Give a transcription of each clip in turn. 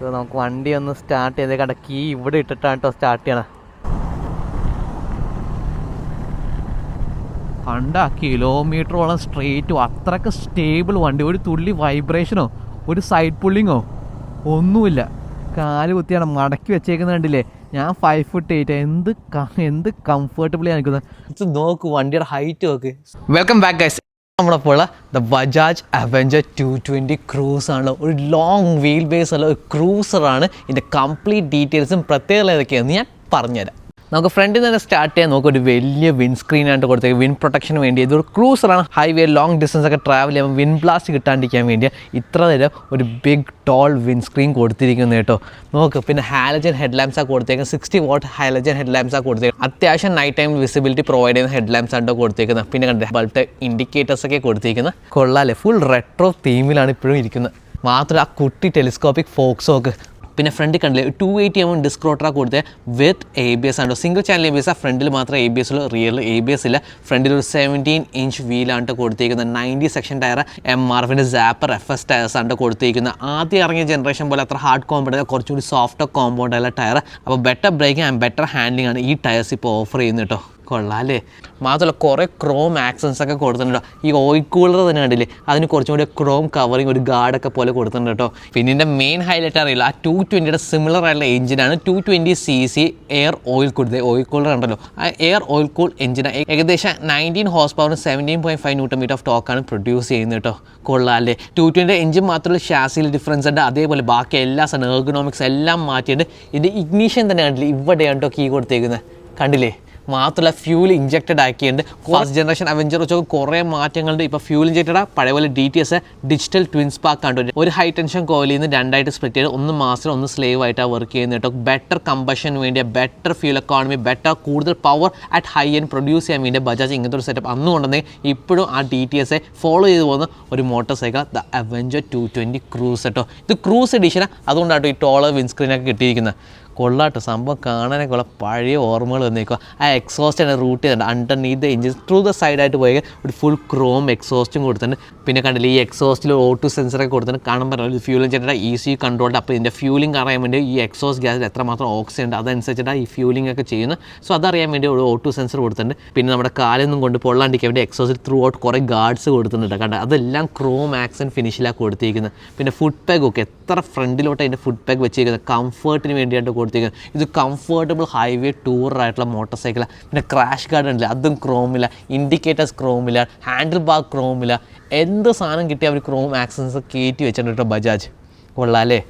ഇത് നമുക്ക് വണ്ടി ഒന്ന് സ്റ്റാർട്ട് ചെയ്ത് കണ്ട കീ ഇവിടെ ഇട്ടിട്ടാണ് കേട്ടോ സ്റ്റാർട്ട് ചെയ്യണേ. കണ്ട കിലോമീറ്ററോളം സ്ട്രെയിറ്റും അത്രയ്ക്ക് സ്റ്റേബിൾ വണ്ടി. ഒരു തുള്ളി വൈബ്രേഷനോ ഒരു സൈഡ് പുള്ളിങ്ങോ ഒന്നുമില്ല. കാൽ കുത്തിയാണ് മടക്കി വെച്ചേക്കുന്നത് കണ്ടില്ലേ? ഞാൻ ഫൈവ് ഫുട്ട് എയ്റ്റ് എന്ത് എന്ത് കംഫർട്ടബിളി നിൽക്കുന്നത് ഇത് നോക്ക് വണ്ടിയുടെ ഹൈറ്റ് നോക്ക്. വെൽക്കം ബാക്ക് ഗൈസ് നമ്മളപ്പോൾ ഉള്ള the Bajaj Avenger two twenty ആണ് ഒരു ലോങ് വീൽ ബേസ് ഉള്ള ഒരു ക്രൂസറാണ് ഇതിന്റെ കംപ്ലീറ്റ് ഡീറ്റെയിൽസും പ്രത്യേകത ഏതൊക്കെയാണെന്ന് ഞാൻ പറഞ്ഞുതരാം. നമുക്ക് ഫ്രണ്ടിൽ നിന്ന് സ്റ്റാർട്ട് ചെയ്യാൻ നോക്കുക ഒരു വലിയ വിൻ സ്ക്രീൻ ആയിട്ട് കൊടുത്തേക്ക്. വിൻ പ്രൊട്ടക്ഷന് വേണ്ടി ഇതൊരു ക്രൂസറാണ് ഹൈവേ ലോങ് ഡിസ്റ്റൻസ് ഒക്കെ ട്രാവൽ ചെയ്യുമ്പോൾ വിൻ ബ്ലാസ്റ്റ് കിട്ടാണ്ടിരിക്കാൻ വേണ്ടി ഇത്ര നേരം ഒരു ബിഗ് ടോൾ വിൻ സ്ക്രീൻ കൊടുത്തിരിക്കുന്നത് കേട്ടോ. നോക്ക് പിന്നെ ഹാലജൻ ഹെഡ് ആ കൊടുത്തേക്കുന്നത് sixty watt halogen head lamps ആ കൊടുത്തേക്കുന്നത് അത്യാവശ്യം നൈറ്റ് ടൈം വിസിബിലിറ്റി പ്രൊവൈഡ് ചെയ്യുന്ന ഹെഡ് ലാംസ് ആണ് കൊടുത്തേക്കുന്നത്. പിന്നെ കണ്ടേ ബൾട്ട് ഇൻഡിക്കേറ്റേഴ്സ് ഒക്കെ കൊടുത്തിരിക്കുന്നത് കൊള്ളാല്ലേ ഫുൾ റെട്രോ തീമിലാണ് ഇപ്പോഴും ഇരിക്കുന്നത്. മാത്രമല്ല ആ കുട്ടി ടെലിസ്കോപ്പിക് ഫോക്സോക്ക് പിന്നെ ഫ്രണ്ടിൽ കണ്ടില്ലേ? ടു എയ്റ്റി എം ഡിസ്ക് റോട്ടറാ കൊടുത്തത് വിത്ത് എ ബി എസ് ആണ് single channel A B S ആ ഫ്രണ്ടിൽ മാത്രം എ ബി എസ് ഉള്ളൂ റിയൽ എ ബി എസ് ഇല്ല. ഫ്രണ്ടിൽ ഒരു സെവന്റീൻ ഇഞ്ച് വീലാണ് കൊടുത്തിരിക്കുന്നത് ninety section tyre M R എഫിന്റെ സാപ്പർ എഫ് എസ് ടയർസ് ആണ് കൊടുത്തിരിക്കുന്നത് ആദ്യം ഇറങ്ങിയ ജനറേഷൻ പോലെ അത്ര ഹാർഡ് കോമ്പൗണ്ട് അല്ല. കുറച്ചുകൂടി സോഫ്റ്റ് കോമ്പൗണ്ട് അല്ല ടയർ അപ്പോൾ better braking and better handling ആണ് ഈ ടയർസ് ഇപ്പോൾ ഓഫർ ചെയ്യുന്നത് കേട്ടോ കൊള്ളാം അല്ലേ? മാത്രമല്ല കുറേ ക്രോം ആക്സൻസ് ഒക്കെ കൊടുത്തിട്ടുണ്ട് ഈ ഓയിൽ കൂളർ തന്നെ കണ്ടില്ലേ? അതിന് കുറച്ചും കൂടി ക്രോം കവറിങ് ഒരു ഗാർഡൊക്കെ പോലെ കൊടുത്തിട്ടുണ്ട് കേട്ടോ പിന്നെ ഇതിന്റെ മെയിൻ ഹൈലൈറ്റ് അറിയില്ല. ആ ടു ട്വന്റിയുടെ സിമിലർ ആയിട്ടുള്ള എഞ്ചിനാണ് two twenty C C air oil കൂടുതൽ ഓയിൽ കൂളർ ഉണ്ടല്ലോ. ആ എയർ ഓയിൽ കൂൾ എഞ്ചിന് ഏകദേശം നയന്റീൻ ഹോസ് പവറിന് seventeen point five newton metre of ടോക്കാണ് produce ചെയ്യുന്നത് കേട്ടോ കൊള്ളാം അല്ലേ? ടു ട്വന്റിയുടെ എഞ്ചിൻ മാത്രമല്ല ഷാസിയിൽ ഡിഫറൻസ് ഉണ്ട്. അതേപോലെ ബാക്കി എല്ലാ എർഗണോമിക്സ് എല്ലാം മാറ്റിയിട്ട് ഇതിന്റെ ഇഗ്നീഷൻ തന്നെ കണ്ടില്ലേ? ഇവിടെയാണ് കേട്ടോ കീ കൊടുത്തേക്കുന്നത്. കണ്ടില്ലേ? മാത്രമല്ല ഫ്യൂൽ ഇഞ്ചക്റ്റഡ് ആക്കിയിട്ടുണ്ട്. ഫസ്റ്റ് ജനറേഷൻ അവഞ്ചർ വെച്ചൊക്കെ കുറേ മാറ്റങ്ങളുണ്ട്. ഇപ്പോൾ ഫ്യൂൽ ഇഞ്ചക്റ്റഡ് പഴയ പോലെ D T S digital twin spark ആണ് ഒരു ഹൈ ടെൻഷൻ കോയിലിൽ നിന്ന് രണ്ടായിട്ട് സ്പ്ലിറ്റ് ചെയ്ത് ഒന്ന് മാസ്റ്റർ ഒന്ന് സ്ലേവ് ആയിട്ടാണ് വർക്ക് ചെയ്യുന്നത് കേട്ടോ. ബെറ്റർ കമ്പഷന് വേണ്ടിയ ബെറ്റർ ഫ്യൂൽ എക്കോണമി ബെറ്റർ കൂടുതൽ power at high end produce ചെയ്യാൻ വേണ്ടി ബജാജ് ഇങ്ങനത്തെ ഒരു സെറ്റപ്പ് അന്ന് കൊണ്ടുവന്നെങ്കിൽ ഇപ്പോഴും ആ ഡി ടി എസ് ഫോളോ ചെയ്ത് പോകുന്ന ഒരു motorcycle the Avenger two twenty cruise കേട്ടോ ഇത് ക്രൂസ് എഡിഷനാണ് അതുകൊണ്ടാണ് ഈ ടോളർ വിൻസ്ക്രീനൊക്കെ കിട്ടിയിരിക്കുന്നത്. കൊള്ളാട്ടോ. സംഭവം കാണാനൊക്കെ ഉള്ള പഴയ ഓർമ്മകൾ വന്നേക്കുക ആ എക്സോസ്റ്റ് ആണ് റൂട്ട് ചെയ്തിട്ടുണ്ട് underneath the engine through the സൈഡായിട്ട് പോയി. ഒരു ഫുൾ ക്രോം എക്സോസ്റ്റും കൊടുത്തിട്ടുണ്ട്. പിന്നെ കണ്ടില്ല ഈ എക്സോസ്റ്റിൽ ഓട്ടോ സെൻസറൊക്കെ കൊടുത്തിട്ടുണ്ട്. കാണാൻ പറ്റില്ല ഫ്യൂൽ ഇഞ്ചിന്റെ ഈസി കൺട്രോൾഡ് അപ്പോൾ ഇതിന്റെ ഫ്യൂലിംഗ് അറിയാൻ വേണ്ടി ഈ എക്സോസ്റ്റ് ഗ്യാസിൽ എത്രമാത്രം ഓക്സിജൻ ഉണ്ട്. അതനുസരിച്ചിട്ടാണ് ഈ ഫ്യൂലിംഗ് ഒക്കെ ചെയ്യുന്നത്. സോ അതറിയാൻ വേണ്ടി ഒരു ഓട്ടോ സെൻസർ കൊടുത്തിട്ടുണ്ട്. പിന്നെ നമ്മുടെ കാലൊന്നും കൊണ്ട് പൊള്ളാണ്ടിരിക്കാൻ വേണ്ടി എക്സോസിൽ ത്രൂ ഔട്ട് കുറേ ഗാർഡ്സ് കൊടുത്തിട്ടുണ്ട് കണ്ട? അതെല്ലാം ക്രോം ആക്സൻ ഫിനിഷിലാണ് കൊടുത്തിരിക്കുന്നത്. പിന്നെ ഫുഡ് പാക്ക് ഒക്കെ. എത്ര ഫ്രണ്ടിലോട്ട് അതിന്റെ ഫുഡ് പാക്ക് വെച്ചിരിക്കുന്നത്. കംഫർട്ടിന് വേണ്ടിയിട്ട് കൊടുത്തിരിക്കുന്നത് ഇത് കംഫർട്ടബിൾ ഹൈവേ ടൂർ ആയിട്ടുള്ള മോട്ടോർ സൈക്കിളാണ് പിന്നെ ക്രാഷ് ഗാർഡ് ഉണ്ട് അതും ക്രോമില്ല ഇൻഡിക്കേറ്റേഴ്സ് ക്രോമില്ല ഹാൻഡിൽ ബാർ ക്രോമില്ല എന്ത് സാധനം കിട്ടിയ അവർ ക്രോം ആക്സൻസ് കയറ്റി വെച്ചിട്ടുണ്ട് ബജാജ്. കൊള്ളാം അല്ലേ?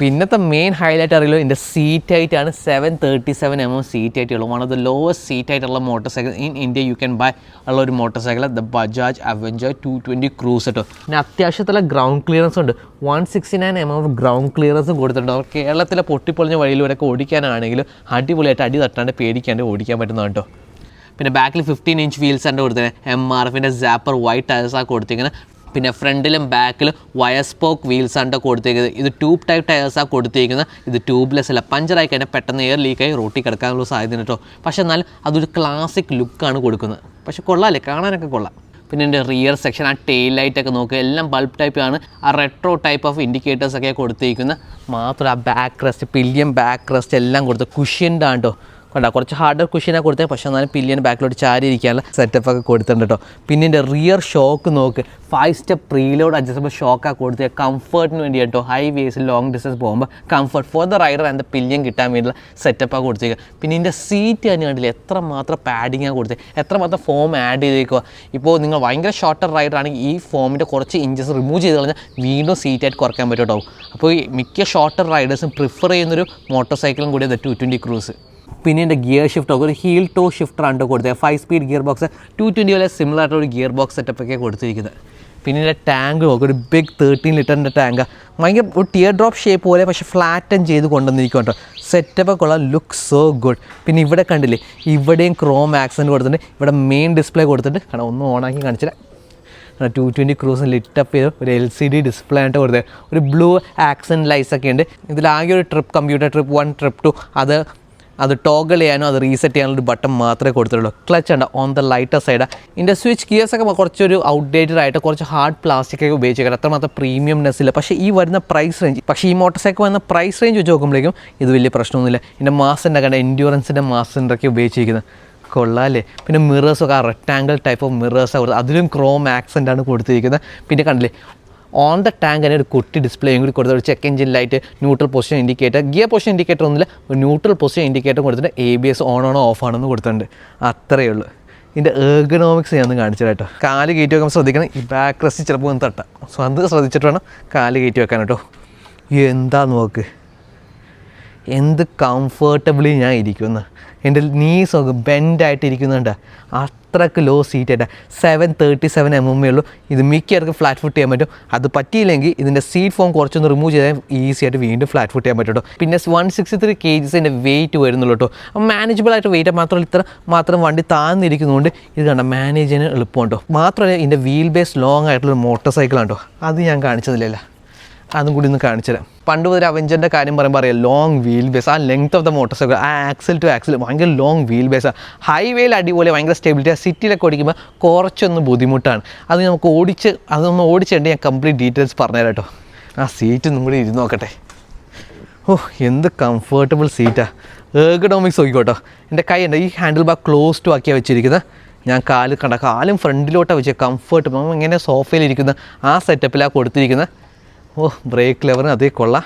പിന്നത്തെ മെയിൻ ഹൈലൈറ്റ് അറിയില്ല? ഇതിന്റെ സീറ്റ് ഹൈറ്റ് ആണ് seven thirty seven M M seat height ഉള്ളൂ. One of the lowest seat ആയിട്ടുള്ള motor cycle in India you can buy ഉള്ള ഒരു motor cycle the Bajaj Avenger two twenty cruise കേട്ടോ പിന്നെ അത്യാവശ്യത്തിലെ ഗ്രൗണ്ട് ക്ലിയറൻസ് ഉണ്ട്. One sixty nine M M ground ക്ലിയറൻസും കൊടുത്തിട്ടുണ്ട്. കേരളത്തിലെ പൊട്ടിപ്പൊളിഞ്ഞ വഴിയിലൂടെയൊക്കെ ഓടിക്കാനാണെങ്കിലും അടിപൊളിയായിട്ട് അടി തട്ടാണ്ട് പേടിക്കാണ്ട് ഓടിക്കാൻ പറ്റുന്നതാണ് കേട്ടോ പിന്നെ ബാക്കിൽ ഫിഫ്റ്റീൻ ഇഞ്ച് വീൽസ് ആണ് കൊടുത്തത് എം ആർ എഫിന്റെ സാപ്പർ വൈറ്റ് ടയർസാണ് കൊടുത്തിരിക്കുന്നത് പിന്നെ ഫ്രണ്ടിലും ബാക്കിലും വയസ്പോക്ക് വീൽസ് ആണ് കൊടുത്തേക്കുന്നത്. ഇത് ട്യൂബ് ടൈപ്പ് ടയേഴ്സാണ് കൊടുത്തിരിക്കുന്നത് ഇത് ട്യൂബ്ലെസ് അല്ല. പഞ്ചറായി കഴിഞ്ഞാൽ പെട്ടെന്ന് എയർ ലീക്കായി റോട്ടി കിടക്കാനുള്ള സാധ്യത കേട്ടോ പക്ഷെ എന്നാൽ അതൊരു ക്ലാസിക് ലുക്കാണ് കൊടുക്കുന്നത്. പക്ഷെ കൊള്ളാമല്ലേ കാണാനൊക്കെ കൊള്ളാം. പിന്നെ എന്റെ റിയർ സെക്ഷൻ ആ ടെയിൽ ലൈറ്റ് ഒക്കെ നോക്കുക. എല്ലാം ബൾബ് ടൈപ്പ് ആണ്. ആ റെട്രോ ടൈപ്പ് ഓഫ് ഇൻഡിക്കേറ്റേഴ്സ് ഒക്കെ കൊടുത്തിരിക്കുന്നത് മാത്രം ആ back rest pillion back rest എല്ലാം കൊടുത്ത് കുഷ്യന്റെ കണ്ട? കുറച്ച് ഹാർഡർ കുഷ്യനാണ് കൊടുത്തത് പക്ഷേ എന്നാലും പില്ലിയൻ ബാക്കിലോട്ട് ചാരി ഇരിക്കാനുള്ള സെറ്റപ്പ് ഒക്കെ കൊടുത്തിട്ടുണ്ട് കേട്ടോ. പിന്നെ എന്റെ റിയർ ഷോക്ക് നോക്ക്. ഫൈവ് സ്റ്റെപ്പ് പ്രീലോഡ് അഡ്ജസ്റ്റബിൾ ഷോക്കാണ് കൊടുത്തത് കംഫർട്ടിന് വേണ്ടി കേട്ടോ. ഹൈ വേസ് ലോങ് ഡിസ്റ്റൻസ് പോകുമ്പോൾ comfort for the rider and the pillion കിട്ടാൻ വേണ്ടിയുള്ള സെറ്റപ്പാണ് കൊടുത്തേക്കുക പിന്നെ ഇതിന്റെ സീറ്റ് തന്നെ കണ്ടില്ല എത്ര മാത്രം പാഡിങ്ങാണ് കൊടുത്തത് എത്രമാത്രം ഫോം ആഡ് ചെയ്തേക്കുക ഇപ്പോൾ നിങ്ങൾ ഭയങ്കര ഷോർട്ടർ റൈഡർ ആണെങ്കിൽ ഈ ഫോമിന്റെ കുറച്ച് ഇഞ്ചസ് റിമൂവ് ചെയ്ത് കഴിഞ്ഞാൽ വീണ്ടും സീറ്റായിട്ട് കുറയ്ക്കാൻ പറ്റും കേട്ടോ. അപ്പോൾ ഈ മിക്ക ഷോർട്ടർ റൈഡേഴ്സും പ്രിഫർ ചെയ്യുന്നൊരു മോട്ടോർ സൈക്കിളും കൂടിയാണ് ടു ട്വന്റി ക്രൂസ് പിന്നെ എന്റെ ഗിയർ ഷിഫ്റ്റ് ഒക്കെ ഒരു ഹീൽ ടോ ഷിഫ്റ്റർ ആണ് കൊടുത്തത്. Five speed gear box two twenty പോലെ സിമിലർ ആയിട്ടുള്ള ഒരു ഗിയർ ബോക്സ് സെറ്റപ്പ് ഒക്കെ കൊടുത്തിരിക്കുന്നത്. പിന്നെ എന്റെ ടാങ്ക് ഒക്കെ ഒരു ബിഗ് തേർട്ടീൻ ലിറ്ററിന്റെ ടാങ്ക് ഭയങ്കര ഒരു ടിയർ ഡ്രോപ്പ് ഷേപ്പ് പോലെ പക്ഷേ ഫ്ലാറ്റൻ ചെയ്ത് കൊണ്ടുവന്നിരിക്കും കേട്ടോ സെറ്റപ്പ് ഉള്ള ലുക്ക് സോ ഗുഡ് പിന്നെ ഇവിടെ കണ്ടില്ലേ ഇവിടെയും ക്രോം ആക്സന്റ് കൊടുത്തിട്ടുണ്ട്. ഇവിടെ മെയിൻ ഡിസ്പ്ലേ കൊടുത്തിട്ട് കാരണം ഒന്ന് ഓണാക്കി കാണിച്ചില്ല. ടു ട്വന്റി ക്രൂസ് ലിറ്റപ്പ് ചെയ്ത്. ഒരു എൽ സി ഡി ഡിസ്പ്ലേ ആയിട്ട് കൊടുത്തത്. ഒരു ബ്ലൂ ആക്സൻ ലൈറ്റ്സ് ഒക്കെ ഉണ്ട്. ഇതിലാകെ ഒരു trip computer trip one trip two അത് അത് ടോഗിൾ ചെയ്യാനോ അത് റീസെറ്റ് ചെയ്യാനുള്ള ഒരു ബട്ടൺ മാത്രമേ കൊടുത്തിട്ടുള്ളൂ. ക്ലച്ച് ഉണ്ട് ഓൺ ദ ലൈറ്റർ സൈഡ് ഇതിന്റെ സ്വിച്ച് ഗിയേഴ്സ് ഒക്കെ കുറച്ചൊരു ഔട്ട്ഡേറ്റഡ് ആയിട്ട് കുറച്ച് ഹാർഡ് പ്ലാസ്റ്റിക് ഒക്കെ അത്രമാത്രം പ്രീമിയംനെസ് ഇല്ല. പക്ഷേ ഈ വരുന്ന പ്രൈസ് റേഞ്ച് പക്ഷേ ഈ മോട്ടോർ സൈക്കിൾ വന്ന പ്രൈസ് റേഞ്ച് വെച്ച് നോക്കുമ്പോഴേക്കും ഇത് വലിയ പ്രശ്നമൊന്നുമില്ല. ഇതിന്റെ മാസിന്റെ കണ്ട? എൻഡ്യൂറൻസിന്റെ മാസിന്റെയൊക്കെ ഉപയോഗിച്ചിരിക്കുന്നത് കൊള്ളാല്ലേ? പിന്നെ മിറേഴ്സൊക്കെ ആ റെക്റ്റാങ്കിൾ ടൈപ്പ് ഓഫ് മിറേഴ്സാണ് കൊടുത്തത് അതിലും ക്രോം ആക്സെന്റാണ് ആണ് കൊടുത്തിരിക്കുന്നത് പിന്നെ കണ്ടില്ലേ? ഓൺ ദ ടാങ്ക് തന്നെ ഒരു കുട്ടി ഡിസ്പ്ലേയും കൂടി ഒരു check engine light neutral position indicator gear position indicator ഒന്നുമില്ല ന്യൂട്രൽ പൊസിഷൻ ഇൻഡിക്കേറ്റർ കൊടുത്തിട്ട് എ ബി എസ് ഓൺ ആണോ ഓഫ് ആണെന്ന് കൊടുത്തിട്ടുണ്ട്. അത്രയേ ഉള്ളൂ. ഇതിന്റെ ഏർഗണോമിക്സ് ഞാൻ ഒന്ന് കാണിച്ചു കേട്ടോ. കാൽ കയറ്റി വെക്കുമ്പോൾ ശ്രദ്ധിക്കണം ഈ ബാക്ക് റെസ്റ്റ് ചിലപ്പോൾ ഒന്ന് തട്ടാം. സോ അത് ശ്രദ്ധിച്ചിട്ട് വേണം കാൽ കയറ്റി വെക്കാൻ കേട്ടോ. എന്താ നോക്ക്? എന്ത് കംഫർട്ടബിളി ഞാൻ ഇരിക്കുന്ന എന്റെ നീസൊക്കെ ബെൻഡായിട്ട് ഇരിക്കുന്നുണ്ട് അത്രയ്ക്ക് low സീറ്റായിട്ട് seven thirty seven M M ഉള്ളൂ. ഇത് മിക്കവർക്ക് ഫ്ലാറ്റ് ഫുട്ട് ചെയ്യാൻ പറ്റും. അത് പറ്റിയില്ലെങ്കിൽ ഇതിന്റെ സീറ്റ് ഫോം കുറച്ചൊന്ന് റിമൂവ് ചെയ്താൽ ഈസി ആയിട്ട് വീണ്ടും ഫ്ലാറ്റ് ഫുട്ട് ചെയ്യാൻ പറ്റും പിന്നെ വൺ സിക്സ്റ്റി ത്രീ കെ ജിസിന്റെ വെയിറ്റ് വരുന്നുള്ളൂ കേട്ടോ മാനേജബിൾ ആയിട്ട് വെയിറ്റ് മാത്രമല്ല ഇത്ര മാത്രം വണ്ടി താന്നിരിക്കുന്നതുകൊണ്ട് ഇത് കണ്ട മാനേജ് ചെയ്യാൻ എളുപ്പമുണ്ടോ മാത്രമല്ല ഇതിന്റെ വീൽ ബേസ് ലോങ് ആയിട്ടുള്ള മോട്ടോർ സൈക്കിളാണ് കേട്ടോ അത് ഞാൻ കാണിച്ചതില്ലല്ലോ അതും കൂടി ഒന്ന് കാണിച്ചുതരാം പണ്ട് മുതൽ അവഞ്ചറിന്റെ കാര്യം പറയുമ്പോൾ അറിയാം ലോങ് വീൽ ബേസ് ആ length of the motor cycle ആ ആക്സിൽ ടു ആക്സിൽ ഭയങ്കര ലോങ് വീൽ ബേസ് ഹൈവേയിൽ അടിപൊളി ഭയങ്കര സ്റ്റെബിലിറ്റി ആ. സിറ്റിയിലൊക്കെ ഓടിക്കുമ്പോൾ കുറച്ചൊന്ന് ബുദ്ധിമുട്ടാണ്. അത് നമുക്ക് ഓടിച്ച് അതൊന്ന് ഓടിച്ചിട്ട് ഞാൻ കംപ്ലീറ്റ് ഡീറ്റെയിൽസ് പറഞ്ഞുതരാം കേട്ടോ. ആ സീറ്റ് ഒന്നും കൂടി ഇരുന്ന് നോക്കട്ടെ. ഓ എന്ത് കംഫർട്ടബിൾ സീറ്റാ ഏർഗഡോമിക്സ് നോക്കിക്കോട്ടോ. എന്റെ കൈ ഉണ്ട് ഈ ഹാൻഡിൽ ബാർ ക്ലോസ് ടു ആക്കിയാണ് വെച്ചിരിക്കുന്നത് ഞാൻ കാൽ കണ്ട കാലും ഫ്രണ്ടിലോട്ടാണ് വെച്ചത് കംഫർട്ട് ഇങ്ങനെ സോഫയിലിരിക്കുന്ന ആ സെറ്റപ്പിലാണ് കൊടുത്തിരിക്കുന്നത് ഓ ബ്രേക്ക് ലെവറിന് അതേ കൊള്ളാം.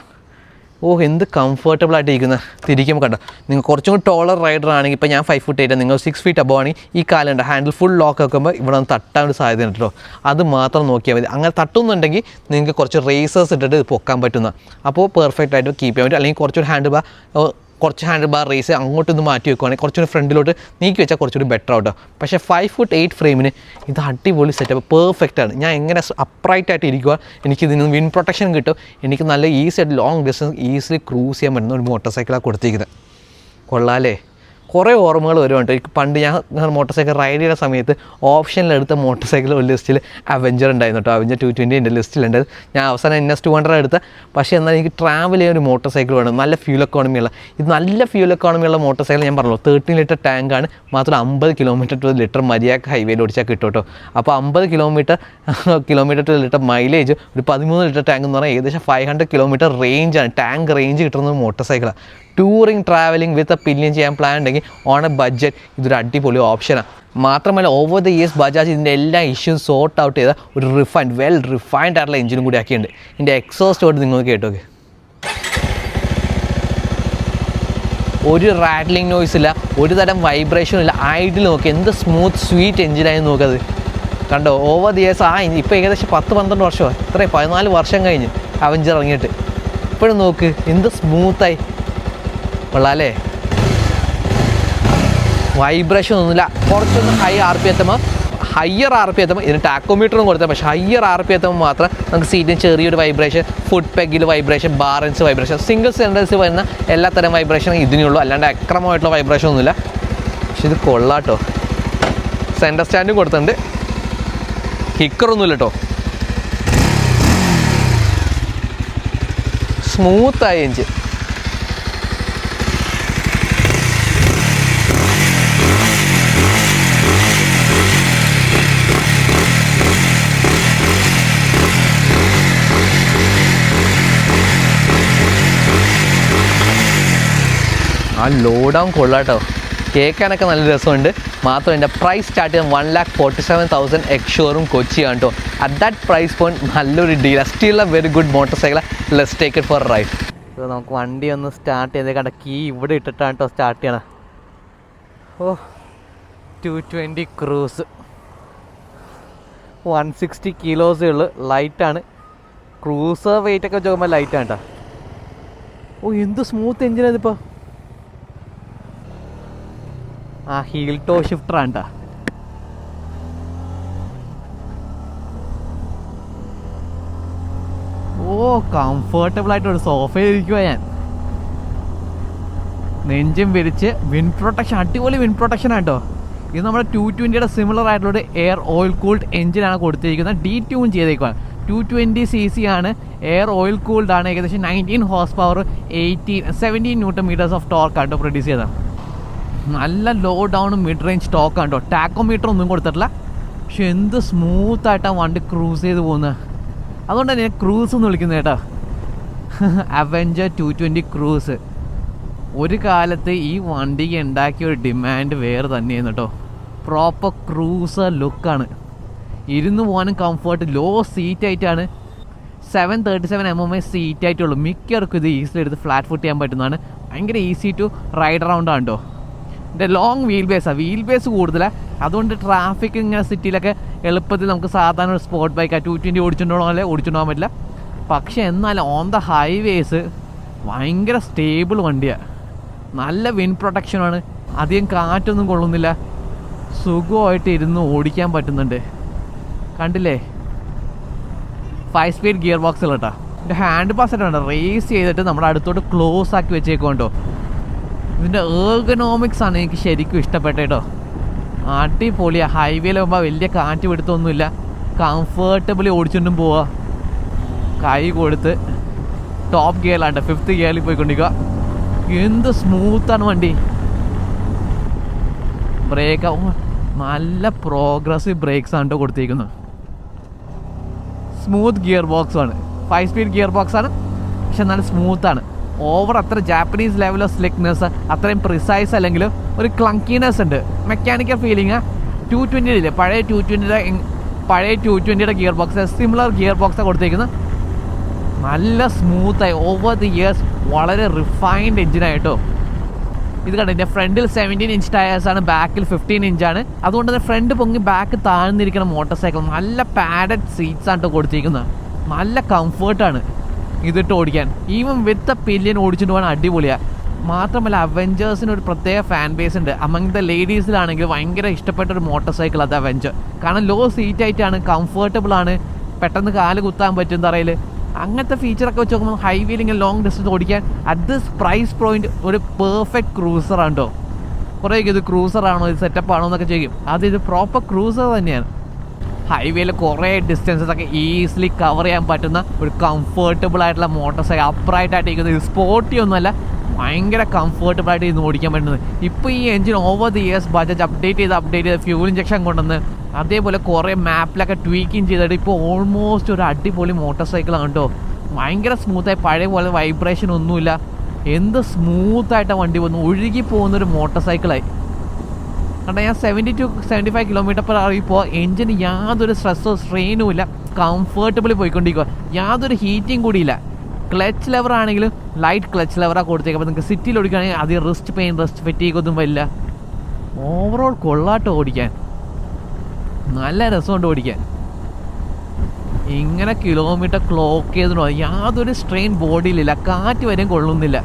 ഓ എന്ത് കംഫർട്ടബിൾ ആയിട്ട് ഇരിക്കുന്ന. തിരിക്കുമ്പോൾ കണ്ടോ? നിങ്ങൾ കുറച്ചും കൂടി ടോളർ റൈഡർ ആണെങ്കിൽ ഇപ്പോൾ ഞാൻ ഫൈവ് ഫുട്ട് എയ്റ്റ് നിങ്ങൾ സിക്സ് ഫീറ്റ് അബോ ആണെങ്കിൽ ഈ കാലുണ്ട് ഹാൻഡിൽ ഫുൾ ലോക്ക് വെക്കുമ്പോൾ ഇവിടെ ഒന്ന് തട്ടാൻ ഒരു സാധ്യത ഉണ്ട് കേട്ടോ അത് മാത്രം നോക്കിയാൽ മതി. അങ്ങനെ തട്ടുന്നുണ്ടെങ്കിൽ നിങ്ങൾക്ക് കുറച്ച് റേസേഴ്സ് ഇട്ടിട്ട് പൊക്കാൻ പറ്റുന്ന. അപ്പോൾ പെർഫെക്റ്റ് ആയിട്ട് കീപ്പ് ചെയ്യാൻ പറ്റും. അല്ലെങ്കിൽ കുറച്ചൊരു ഹാൻഡ് ബാർ കുറച്ച് ഹാൻഡിൽ ബാർ റേസ് അങ്ങോട്ടൊന്ന് മാറ്റി വെക്കുവാണെങ്കിൽ കുറച്ചുകൂടി ഫ്രണ്ടിലോട്ട് നീക്കി വെച്ചാൽ കുറച്ചുകൂടി ബെറ്റർ ആവട്ടോ. പക്ഷേ ഫൈവ് ഫുട്ട് എയ്റ്റ് ഫ്രെയിമിന് ഇത് അടിപൊളി സെറ്റപ്പ് പെർഫെക്റ്റ് ആണ്. ഞാൻ എങ്ങനെ അപ്രൈറ്റ് ആയിട്ട് ഇരിക്കുക എനിക്ക് ഇതിന് വിൻ പ്രൊട്ടക്ഷൻ കിട്ടും. എനിക്ക് നല്ല ഈസി ആയിട്ട് ലോങ് ഡിസ്റ്റൻസ് ഈസിലി ക്രൂസ് ചെയ്യാൻ പറ്റുന്ന ഒരു മോട്ടോർ സൈക്കിളാണ് കൊടുത്തിരിക്കുന്നത് കൊള്ളാലേ കുറേ ഓർമ്മകൾ വരുന്നുണ്ട് എനിക്ക് പണ്ട് ഞാൻ മോട്ടോർ സൈക്കിൾ റൈഡ് ചെയ്യുന്ന സമയത്ത് ഓപ്ഷനിലെടുത്ത മോട്ടോർ സൈക്കിൾ ഒരു ലിസ്റ്റിൽ അവഞ്ചർ ഉണ്ടായിരുന്നു കേട്ടോ. അവഞ്ചർ ടു ട്വന്റി എന്റെ ലിസ്റ്റിലുണ്ട് ഞാൻ അവസാനം എൻ എസ് ടു ഹൺഡ്രഡ് എടുത്ത. പക്ഷേ എന്നാൽ എനിക്ക് ട്രാവൽ ചെയ്യാൻ ഒരു മോട്ടോർ സൈക്കിൾ വേണം. നല്ല ഫ്യൂൽ എക്കോണമി ഉള്ള. ഇത് നല്ല ഫ്യൂൽ എക്കോണമി ഉള്ള മോട്ടോർ സൈക്കിൾ ഞാൻ പറഞ്ഞു തേർട്ടീൻ ലിറ്റർ ടാങ്ക് ആണ്. മാത്രം അമ്പത് കിലോമീറ്റർ ടു ലിറ്റർ മര്യാദയ്ക്ക് ഹൈവേയിൽ ഓടിച്ചാൽ കിട്ടും കേട്ടോ. അപ്പോൾ അമ്പത് kilometre kilometre to litre mileage ഒരു പതിമൂന്ന് ലിറ്റർ ടാങ്ക് എന്ന് പറഞ്ഞാൽ ഏകദേശം ഫൈവ് ഹൺഡ്രഡ് കിലോമീറ്റർ റേഞ്ചാണ് ടാങ്ക് റേഞ്ച് കിട്ടുന്നത് മോട്ടോർ സൈക്കിളാണ് touring travelling with a pillion ചെയ്യാൻ പ്ലാൻ ഉണ്ടെങ്കിൽ ഓൺ എ ബഡ്ജറ്റ് ഇതൊരു അടിപൊളി ഓപ്ഷനാണ് മാത്രമല്ല ഓവർ ദ ഇയേഴ്സ് ബജാജ് ഇതിന്റെ എല്ലാ ഇഷ്യൂസ് സോർട്ട് ഔട്ട് ചെയ്ത ഒരു റിഫൈൻഡ് വെൽ റിഫൈൻഡ് ആയിട്ടുള്ള എഞ്ചിനും കൂടി ആക്കിയിട്ടുണ്ട്. ഇതിന്റെ എക്സോസ്റ്റ് ഓട്ട് നിങ്ങൾ കേട്ടോക്കെ. ഒരു റാറ്റ്ലിംഗ് നോയ്സ് ഇല്ല ഒരു തരം വൈബ്രേഷനും ഇല്ല ഐഡിൽ നോക്കി എന്ത് സ്മൂത്ത് സ്വീറ്റ് എഞ്ചിനായി നോക്കത് കണ്ടോ ഓവർ ദി ഇയേഴ്സ് ആ ഇപ്പോൾ ഏകദേശം പത്ത് പന്ത്രണ്ട് വർഷമോ ഇത്രയും പതിനാല് വർഷം കഴിഞ്ഞ് അവഞ്ചർ ഇറങ്ങിയിട്ട്. ഇപ്പോഴും നോക്ക് എന്ത് സ്മൂത്തായി കൊള്ളാല്ലേ വൈബ്രേഷൻ ഒന്നുമില്ല. കുറച്ചൊന്ന് ഹൈ ആർ പി എത്തുമ്പോൾ ഹയർ ആർ പി എത്തുമ്പോൾ ഇതിന് ടാക്കോമീറ്ററും കൊടുത്താൽ പക്ഷേ ഹയർ ആർ പി എത്തുമ്പോൾ മാത്രം നമുക്ക് സീറ്റിന് ചെറിയൊരു വൈബ്രേഷൻ ഫുഡ് പെഗിൽ വൈബ്രേഷൻ ബാറൻസ് വൈബ്രേഷൻ സിംഗിൾ സിലിണ്ടേഴ്സ് വരുന്ന എല്ലാ തരം വൈബ്രേഷനും ഇതിനുള്ളൂ അല്ലാണ്ട് അക്രമമായിട്ടുള്ള വൈബ്രേഷൻ ഒന്നുമില്ല. പക്ഷെ ഇത് കൊള്ളാട്ടോ. സെന്റർ സ്റ്റാൻഡും കൊടുത്തിട്ടുണ്ട്. ഹിക്കറൊന്നുമില്ല കേട്ടോ സ്മൂത്തായി എഞ്ചിൻ. ആ ലോഡൗൺ കൊള്ളാട്ടോ. കേൾക്കാനൊക്കെ നല്ല രസമുണ്ട്. മാത്രം എന്റെ പ്രൈസ് സ്റ്റാർട്ട് ചെയ്യാൻ one lakh forty seven thousand ex showroom കൊച്ചിയാണ് കേട്ടോ അറ്റ് ദാറ്റ് പ്രൈസ് പോയിന്റ് നല്ലൊരു deal still a very good motor cycle let's take it for ride നമുക്ക് വണ്ടി ഒന്ന് സ്റ്റാർട്ട് ചെയ്തേ കണ്ട കീ ഇവിടെ ഇട്ടിട്ടാണ് കേട്ടോ സ്റ്റാർട്ട് ചെയ്യണം. ഓ two twenty cruise one sixty കിലോസേ ഉള്ളു ലൈറ്റാണ് ക്രൂസർ വെയിറ്റൊക്കെ നോക്കുമ്പോൾ ലൈറ്റാണ് കേട്ടോ ഓ എന്ത് സ്മൂത്ത് എഞ്ചിനാണ് ഇതിപ്പോൾ ആ ഹീൽ ടോ ഷിഫ്റ്റർ ആണ് ട്ടാ. ഓ കംഫർട്ടബിൾ ആയിട്ട് ഒരു സോഫയിൽ ഞാൻ. നെഞ്ചും വിരിച്ച് വിൻ പ്രൊട്ടക്ഷൻ അടിപൊളി വിൻ പ്രൊട്ടക്ഷൻ ആട്ടോ ഇത് നമ്മുടെ ടു ട്വന്റിയുടെ സിമിലർ ആയിട്ടുള്ള ഒരു എയർ ഓയിൽ കൂൾഡ് എഞ്ചിനാണ് കൊടുത്തിരിക്കുന്നത്. ഡീ ട്യൂൺ ചെയ്തേക്കുവാണ് ടു ട്വന്റി സി സി ആണ് എയർ ഓയിൽ കൂൾഡ് ആണ്. ഏകദേശം nineteen horse power eighteen seventeen newton metres of torque ആട്ടോ പ്രൊഡ്യൂസ് ചെയ്തത്. നല്ല low down mid range stock ആണ് കേട്ടോ ടാക്കോമീറ്റർ ഒന്നും കൊടുത്തിട്ടില്ല. പക്ഷെ എന്ത് സ്മൂത്ത് ആയിട്ടാണ് വണ്ടി ക്രൂസ് ചെയ്ത് പോകുന്നത് അതുകൊണ്ട് തന്നെ ക്രൂസ് എന്ന് വിളിക്കുന്നത് കേട്ടോ. അവഞ്ചർ ടു ട്വന്റി ക്രൂസ് ഒരു കാലത്ത് ഈ വണ്ടിക്ക് ഉണ്ടാക്കിയ ഒരു ഡിമാൻഡ് വേറെ തന്നെയായിരുന്നു കേട്ടോ പ്രോപ്പർ ക്രൂസർ ലുക്കാണ് ഇരുന്ന് പോകാനും കംഫർട്ട് ലോ സീറ്റ് ആയിട്ടാണ്. Seven thirty seven M M I seat ആയിട്ടുള്ളൂ. മിക്കവർക്കും ഇത് ഈസിലി എടുത്ത് ഫ്ലാറ്റ് ഫുട്ട് ചെയ്യാൻ പറ്റുന്നതാണ്. ഭയങ്കര ഈസി ടു റൈഡ് റൗണ്ട് ആണ് കേട്ടോ ഇതിന്റെ ലോങ് വീൽ ബേസാണ് വീൽ ബേസ് കൂടുതലാണ് അതുകൊണ്ട് ട്രാഫിക് ഇങ്ങനെ സിറ്റിയിലൊക്കെ എളുപ്പത്തിൽ നമുക്ക് സാധാരണ ഒരു സ്പോർട്ട് ബൈക്ക് ടു ട്വന്റി ഓടിച്ചിട്ടുണ്ടോ പോകണമെങ്കിൽ ഓടിച്ചുകൊണ്ട് പറ്റില്ല. പക്ഷേ എന്നാൽ ഓൺ ദ ഹൈവേസ് ഭയങ്കര സ്റ്റേബിൾ വണ്ടിയാണ് നല്ല വിൻ പ്രൊട്ടക്ഷനാണ് അധികം കാറ്റൊന്നും കൊള്ളുന്നില്ല. സുഖമായിട്ട് ഇരുന്ന് ഓടിക്കാൻ പറ്റുന്നുണ്ട്. കണ്ടില്ലേ? ഫൈവ് സ്പീഡ് ഗിയർ ബോക്സ് കേട്ടോ ഹാൻഡ് പാസ് ഉണ്ട് റേസ് ചെയ്തിട്ട് നമ്മുടെ അടുത്തോട്ട് ക്ലോസ് ആക്കി വെച്ചേക്കോണ്ടോ ഇതിന്റെ ഏർഗനോമിക്സ് ആണ് എനിക്ക് ശരിക്കും ഇഷ്ടപ്പെട്ട കേട്ടോ അടിപൊളിയാ ഹൈവേയിൽ പോകുമ്പോൾ വലിയ കാറ്റ് പിടുത്തൊന്നുമില്ല. കംഫർട്ടബിളി ഓടിച്ചുകൊണ്ടും പോവാ. കൈ കൊടുത്ത് ടോപ്പ് ഗിയറിലാണ്ട് ഫിഫ്ത്ത് ഗിയറിൽ പോയിക്കൊണ്ടിരിക്കുക എന്ത് സ്മൂത്താണ് വണ്ടി. ബ്രേക്ക് നല്ല പ്രോഗ്രസീവ് ബ്രേക്സ് ആണ് കൊടുത്തിരിക്കുന്നത് സ്മൂത്ത് ഗിയർ ബോക്സ് ആണ്. ഫൈവ് സ്പീഡ് ഗിയർ ബോക്സ് ആണ്. പക്ഷെ നല്ല സ്മൂത്താണ് ഓവർ അത്ര ജാപ്പനീസ് ലെവൽ ഓഫ് സ്ലിക്നെസ് അത്രയും പ്രിസൈസ് അല്ലെങ്കിൽ ഒരു ക്ലങ്കിനെസ് ഉണ്ട്. മെക്കാനിക്കൽ ഫീലിംഗ് ടു ട്വന്റിയിൽ പഴയ ടു ട്വന്റിയുടെ പഴയ two ട്വന്റിയുടെ gear box similar gear box കൊടുത്തേക്കുന്നത്. നല്ല സ്മൂത്തായി ഓവർ ദി ഇയേഴ്സ് വളരെ റിഫൈൻഡ് എഞ്ചിനായിട്ടോ ഇത് കണ്ടു? എന്റെ ഫ്രണ്ടിൽ സെവന്റീൻ ഇഞ്ച് ടയേഴ്സ് ആണ് ബാക്കിൽ ഫിഫ്റ്റീൻ ഇഞ്ചാണ് അതുകൊണ്ട് തന്നെ ഫ്രണ്ട് പൊങ്ങി ബാക്ക് താഴ്ന്നിരിക്കുന്ന മോട്ടോർ സൈക്കിൾ നല്ല പാഡഡ് സീറ്റ്സ് ആണ് കൊടുത്തിരിക്കുന്നത് നല്ല കംഫർട്ടാണ് ഇതിട്ട് ഓടിക്കാൻ. ഈവൻ വിത്ത് എ പില്യൻ ഓടിച്ചിട്ട് പോകാൻ അടിപൊളിയാണ് മാത്രമല്ല അവഞ്ചേഴ്സിന് ഒരു പ്രത്യേക ഫാൻ ബേസ് ഉണ്ട്. അമംഗ് ദ ലേഡീസിലാണെങ്കിൽ ഭയങ്കര ഇഷ്ടപ്പെട്ട ഒരു മോട്ടോർ സൈക്കിൾ അത് അവഞ്ചർ കാരണം ലോ സീറ്റ് ആയിട്ടാണ് കംഫർട്ടബിൾ ആണ്. പെട്ടെന്ന് കാൽ കുത്താൻ പറ്റും തറയിൽ അങ്ങനത്തെ ഫീച്ചറൊക്കെ വെച്ച് നോക്കുമ്പോൾ ഹൈവേയിൽ ഇങ്ങനെ ലോങ് ഡിസ്റ്റൻസ് ഓടിക്കാൻ അറ്റ് ദിസ് പ്രൈസ് പോയിന്റ് ഒരു പെർഫെക്റ്റ് ക്രൂസർ ആണ് കേട്ടോ കുറേ ഇത് ക്രൂസർ ആണോ ഇത് സെറ്റപ്പ് ആണോ എന്നൊക്കെ ചോദിക്കും. അത് ഇത് പ്രോപ്പർ ക്രൂസർ തന്നെയാണ്. ഹൈവേയിൽ കുറേ ഡിസ്റ്റൻസസ് ഒക്കെ ഈസിലി കവർ ചെയ്യാൻ പറ്റുന്ന ഒരു കംഫർട്ടബിൾ ആയിട്ടുള്ള മോട്ടോർ സൈക്കിൾ അപ്രൈറ്റ് ആയിട്ട് ഇരിക്കുന്നത് സ്പോർട്ടി ഒന്നുമല്ല ഭയങ്കര കംഫർട്ടബിൾ ആയിട്ട് ഇന്ന് ഓടിക്കാൻ പറ്റുന്നത്. ഇപ്പോൾ ഈ engine over the years budget update ചെയ്ത് അപ്ഡേറ്റ് ചെയ്ത് ഫ്യൂൽ ഇഞ്ചക്ഷൻ കൊണ്ടുവന്ന് അതേപോലെ കുറേ മാപ്പിലൊക്കെ ട്വീക്കിങ് ചെയ്തിട്ട് ഇപ്പോൾ ഓൾമോസ്റ്റ് ഒരു അടിപൊളി മോട്ടോർ സൈക്കിളാണ് കേട്ടോ ഭയങ്കര സ്മൂത്തായി പഴയ പോലെ വൈബ്രേഷൻ ഒന്നുമില്ല. എന്ത് സ്മൂത്തായിട്ടാണ് വണ്ടി പോകുന്നു ഒഴുകി പോകുന്നൊരു മോട്ടോർ സൈക്കിളായി കാരണം ഞാൻ seventy two seventy five kilometre per hour ഇപ്പോൾ എഞ്ചിന് യാതൊരു സ്ട്രെസ്സോ സ്ട്രെയിനും ഇല്ല കംഫർട്ടബിളി പോയിക്കൊണ്ടിരിക്കുക യാതൊരു ഹീറ്റിംഗ് കൂടിയില്ല. ക്ലച്ച് ലെവർ ആണെങ്കിലും ലൈറ്റ് ക്ലച്ച് ലെവറാണ് കൊടുത്തേക്കുക അപ്പോൾ നിങ്ങൾക്ക് സിറ്റിയിൽ ഓടിക്കുകയാണെങ്കിൽ അധികം റിസ്റ്റ് പെയിൻ റിസ്റ്റ് ഫെറ്റീഗ് ഒന്നും വരില്ല. ഓവറോൾ കൊള്ളാട്ടോ ഓടിക്കാൻ. നല്ല രസമുണ്ട് ഓടിക്കാൻ. ഇങ്ങനെ കിലോമീറ്റർ ക്ലോക്ക് ചെയ്തിട്ടുണ്ടോ യാതൊരു സ്ട്രെയിൻ ബോഡിയിലില്ല കാറ്റ് വരെയും കൊള്ളുന്നില്ല.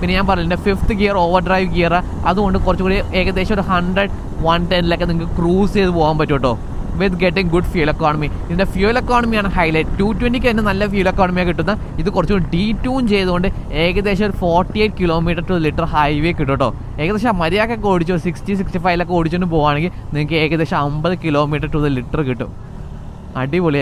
പിന്നെ ഞാൻ പറഞ്ഞില്ല fifth gear overdrive gear അതുകൊണ്ട് കുറച്ചുകൂടി ഏകദേശം ഒരു ഹൺഡ്രഡ് വൺ ടെന്നിലൊക്കെ നിങ്ങൾക്ക് ക്രൂസ് ചെയ്ത് പോകാൻ പറ്റും കേട്ടോ. With getting good fuel economy ഇതിന്റെ ഫ്യൂൽ എക്കോണമിയാണ് ഹൈലൈറ്റ് ടു ട്വന്റിക്ക് തന്നെ നല്ല ഫ്യൂൽ എക്കോണമിയാണ് കിട്ടുന്നത്. ഇത് കുറച്ചുകൂടി ഡീ ട്യൂൺ ചെയ്തുകൊണ്ട് ഏകദേശം ഒരു forty eight kilometre to litre highway കിട്ടും കേട്ടോ. ഏകദേശം മര്യാദക്കൊക്കെ ഓടിച്ചു സിക്സ്റ്റി സിക്സ്റ്റി ഫൈവിലൊക്കെ ഓടിച്ചുകൊണ്ട് പോവുകയാണെങ്കിൽ നിങ്ങൾക്ക് ഏകദേശം അമ്പത് കിലോമീറ്റർ ടു ലിറ്റർ കിട്ടും. അടിപൊളി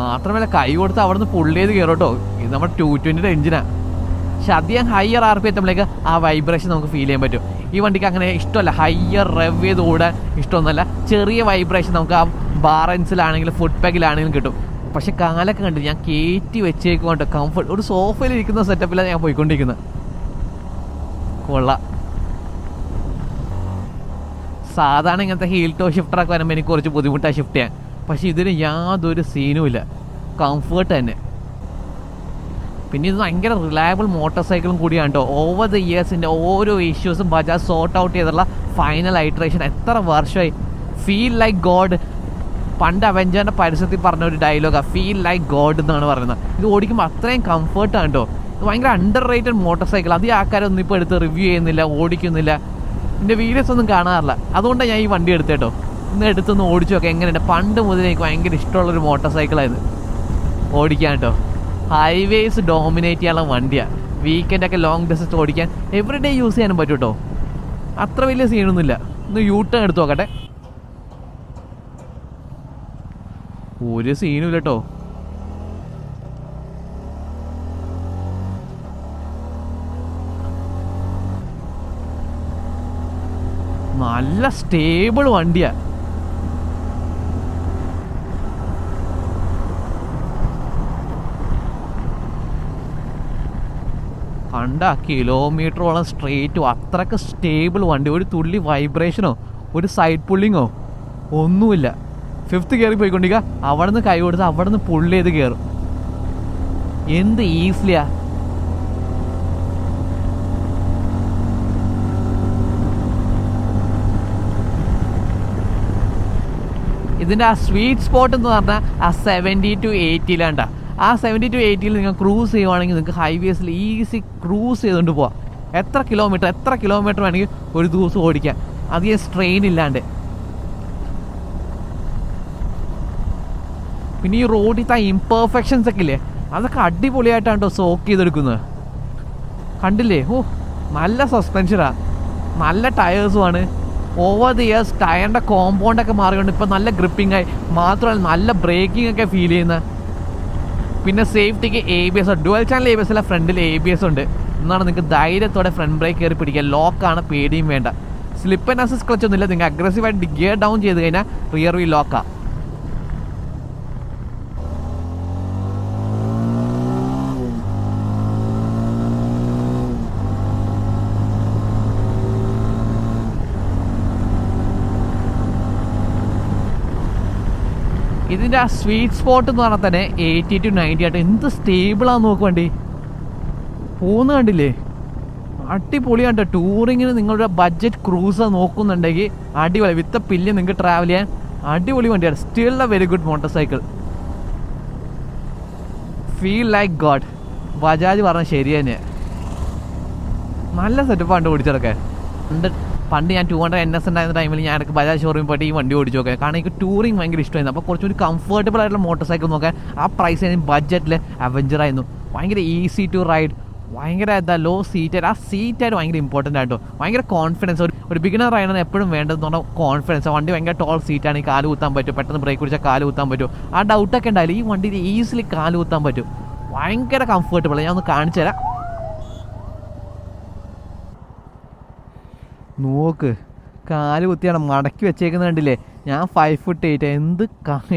മാത്രമല്ല കൈ കൊടുത്ത് അവിടുന്ന് പുള്ളി ചെയ്ത് കയറും കേട്ടോ ഇത് നമ്മുടെ ടു ട്വന്റിയുടെ എഞ്ചിനാണ് പക്ഷെ അധികം ഹയർ ആർ പി എത്തുമ്പോഴേക്ക് ആ വൈബ്രേഷൻ നമുക്ക് ഫീൽ ചെയ്യാൻ പറ്റും. ഈ വണ്ടിക്ക് അങ്ങനെ ഇഷ്ടമല്ല. ഹയർ റെവ് ചെയ്ത് ഓടാൻ ഇഷ്ടമൊന്നുമല്ല. ചെറിയ വൈബ്രേഷൻ നമുക്ക് ആ ബാറൻസിലാണെങ്കിലും ഫുഡ് പാക്കിലാണെങ്കിലും കിട്ടും. പക്ഷെ കാലൊക്കെ കണ്ടു ഞാൻ കയറ്റി വെച്ചേക്കൊണ്ട് കംഫർട്ട് ഒരു സോഫയിൽ ഇരിക്കുന്ന സെറ്റപ്പിലാണ് ഞാൻ പോയിക്കൊണ്ടിരിക്കുന്നത്. കൊള്ളാം. സാധാരണ ഇങ്ങനത്തെ ഹീൽ ടോ ഷിഫ്റ്ററൊക്കെ വരുമ്പോൾ എനിക്ക് കുറച്ച് ബുദ്ധിമുട്ടാണ് ഷിഫ്റ്റ് ചെയ്യാൻ. പക്ഷേ ഇതിന് യാതൊരു സീനും ഇല്ല. കംഫേർട്ട് തന്നെ. പിന്നെ ഇത് ഭയങ്കര റിലയബിൾ മോട്ടോർ സൈക്കിളും കൂടിയാണ് കേട്ടോ ഓവർ ദ ഇയേഴ്സിന്റെ ഓരോ ഇഷ്യൂസും ബജാജ് സോർട്ട് ഔട്ട് ചെയ്തുള്ള ഫൈനൽ ഐട്രേഷൻ എത്ര വർഷമായി? ഫീൽ ലൈക്ക് ഗോഡ് പണ്ട് അവഞ്ചറിന്റെ പരിസരത്തിൽ പറഞ്ഞ ഒരു ഡയലോഗാണ് ഫീൽ ലൈക്ക് ഗോഡ് എന്നാണ് പറയുന്നത്. ഇത് ഓടിക്കുമ്പോൾ അത്രയും കംഫർട്ടാണ് കേട്ടോ ഇത് ഭയങ്കര അണ്ടർ റേറ്റഡ് മോട്ടോർ സൈക്കിൾ അധികം ആൾക്കാരൊന്നും ഇപ്പോൾ എടുത്ത് റിവ്യൂ ചെയ്യുന്നില്ല ഓടിക്കുന്നില്ല. എന്റെ വീഡിയോസ് ഒന്നും കാണാറില്ല. അതുകൊണ്ടാണ് ഞാൻ ഈ വണ്ടി എടുത്തേട്ടോ ഇന്ന് എടുത്തൊന്ന് ഓടിച്ചു നോക്കാം എങ്ങനെയുണ്ട്? പണ്ട് മുതൽ എനിക്ക് ഭയങ്കര ഇഷ്ടമുള്ളൊരു മോട്ടോർ സൈക്കിളായിരുന്നു ഓടിക്കാൻ കേട്ടോ ഹൈവേസ് ഡോമിനേറ്റ് ചെയ്യാനുള്ള വണ്ടിയാണ് വീക്കെൻഡൊക്കെ ലോങ് ഡിസ്റ്റൻസ് ഓടിക്കാൻ എവറി ഡേ യൂസ് ചെയ്യാനും പറ്റും കേട്ടോ അത്ര വലിയ സീനൊന്നുമില്ല ഒന്ന് യൂ ടേൺ എടുത്ത് നോക്കട്ടെ. ഒരു സീനും ഇല്ല കേട്ടോ നല്ല സ്റ്റേബിൾ വണ്ടിയാ ആ കിലോമീറ്ററോളം സ്ട്രേറ്റും അത്രയ്ക്ക് സ്റ്റേബിൾ വണ്ടി. ഒരു തുള്ളി വൈബ്രേഷനോ ഒരു സൈഡ് പുള്ളിങ്ങോ ഒന്നുമില്ല. ഫിഫ്ത്ത് കയറി പോയിക്കൊണ്ടിരിക്കുക അവിടെ നിന്ന് കൈ കൊടുത്ത് അവിടെ നിന്ന് പുള്ളി ചെയ്ത് കയറും എന്ത് ഈസിലിയാ ഇതിന്റെ ആ സ്വീറ്റ് സ്പോട്ട് എന്ന് പറഞ്ഞാൽ ആ സെവന്റി ടു എയ്റ്റിയിലാണ്ട ആ സെവന്റി ടു എയ്റ്റിയിൽ നിങ്ങൾ ക്രൂസ് ചെയ്യുവാണെങ്കിൽ നിങ്ങൾക്ക് ഹൈവേസിൽ ഈസി ക്രൂസ് ചെയ്തുകൊണ്ട് പോവാം. എത്ര കിലോമീറ്റർ എത്ര കിലോമീറ്റർ വേണമെങ്കിൽ ഒരു ദിവസം ഓടിക്കാം. അധികം സ്ട്രെയിൻ ഇല്ലാണ്ട്. പിന്നെ ഈ റോഡിലത്തെ ഇംപെർഫെക്ഷൻസ് ഒക്കെ ഇല്ലേ? അതൊക്കെ അടിപൊളിയായിട്ടാണ് കേട്ടോ സോക്ക് ചെയ്തെടുക്കുന്നത്. കണ്ടില്ലേ? ഓ നല്ല സസ്പെൻഷനാണ് നല്ല ടയേഴ്സുമാണ് ഓവർ ദി ഇയേഴ്സ് ടയറിന്റെ കോമ്പൗണ്ടൊക്കെ മാറിക്കൊണ്ട് ഇപ്പം നല്ല ഗ്രിപ്പിംഗ് ആയി. മാത്രമല്ല നല്ല ബ്രേക്കിംഗ് ഒക്കെ ഫീൽ ചെയ്യുന്ന പിന്നെ സേഫ്റ്റിക്ക് A B S dual channel A B S അല്ല ഫ്രണ്ടിൽ എ ബി എസ് ഉണ്ട്. എന്നാണ് നിങ്ങൾക്ക് ധൈര്യത്തോടെ ഫ്രണ്ട് ബ്രേക്ക് കയറി പിടിക്കുക ലോക്കാണ് പേടിയും വേണ്ട. സ്ലിപ്പ് ആൻഡ് അസിസ് ക്ലച്ച് ഒന്നുമില്ല നിങ്ങൾ അഗ്രസീവായിട്ട് ഗിയർ ഡൗൺ ചെയ്ത് കഴിഞ്ഞാൽ റിയർ വീ ലോക്കാണ് ഇതിന്റെ ആ സ്വീറ്റ് സ്പോട്ട് എന്ന് പറഞ്ഞാൽ തന്നെ എയ്റ്റി ടു നയന്റി ആയിട്ട് എന്ത് സ്റ്റേബിളാന്ന് നോക്ക് വണ്ടി. പോകുന്ന കണ്ടില്ലേ? അടിപൊളിയാണ് ടൂറിങ്ങിന് നിങ്ങളുടെ ബഡ്ജറ്റ് ക്രൂസ് നോക്കുന്നുണ്ടെങ്കിൽ അടിപൊളി. വിത്ത് പില്ല് നിങ്ങൾക്ക് ട്രാവൽ ചെയ്യാൻ അടിപൊളി വണ്ടിയാണ്. Still a very good motor cycle feel like god Bajaj പറഞ്ഞ ശരി തന്നെ. നല്ല സെറ്റപ്പാണ് ഓടിച്ചെടുക്കാൻ പണ്ട് ഞാൻ ടു ഹൺഡ്രഡ് എൻ എസ് ഉണ്ടായിരുന്ന ടൈമിൽ ഞാൻ ഇടയ്ക്ക് ബജാജ് ഷോറൂമിൽ പോയിട്ട് ഈ വണ്ടി ഓടിച്ചു നോക്കാം കാരണം എനിക്ക് ടൂറിങ് ഭയങ്കര ഇഷ്ടമായിരുന്നു. അപ്പോൾ കുറച്ചുകൂടി കംഫർട്ടബിൾ ആയിട്ടുള്ള മോട്ടോർ സൈക്കിൾ നോക്കാൻ ആ പ്രൈസ് ബഡ്ജറ്റിൽ അവഞ്ചർ ആയിരുന്നു. ഭയങ്കര ഈസി ടു റൈഡ് ഭയങ്കര എന്താ ലോ സീറ്റ് ആ സീറ്റായിട്ട് ഭയങ്കര ഇമ്പോർട്ടന്റ് ആയിട്ടോ ഭയങ്കര കോൺഫിഡൻസ് ഒരു ഒരു ബിഗിനർ റൈഡറിന് എപ്പോഴും വേണ്ടതെന്ന് പറഞ്ഞാൽ കോൺഫിഡൻസ് വണ്ടി ഭയങ്കര ടോൾ സീറ്റാണ് ഈ കാൽ കുത്താൻ പറ്റും പെട്ടെന്ന് ബ്രേക്ക് പിടിച്ചാൽ കാൽ കുത്താൻ പറ്റും. ആ ഡൗട്ടൊക്കെ ഉണ്ടായാലും ഈ വണ്ടിയിൽ ഈസിലി കാൽ കുത്താൻ പറ്റും. ഭയങ്കര കംഫർട്ടബിൾ ഞാൻ ഒന്ന് കാണിച്ചു തരാം നോക്ക്. കാൽ കുത്തിയാണ് മടക്കി വെച്ചേക്കുന്നത് കണ്ടില്ലേ? ഞാൻ ഫൈവ് ഫുട്ട് എയ്റ്റ് എന്ത്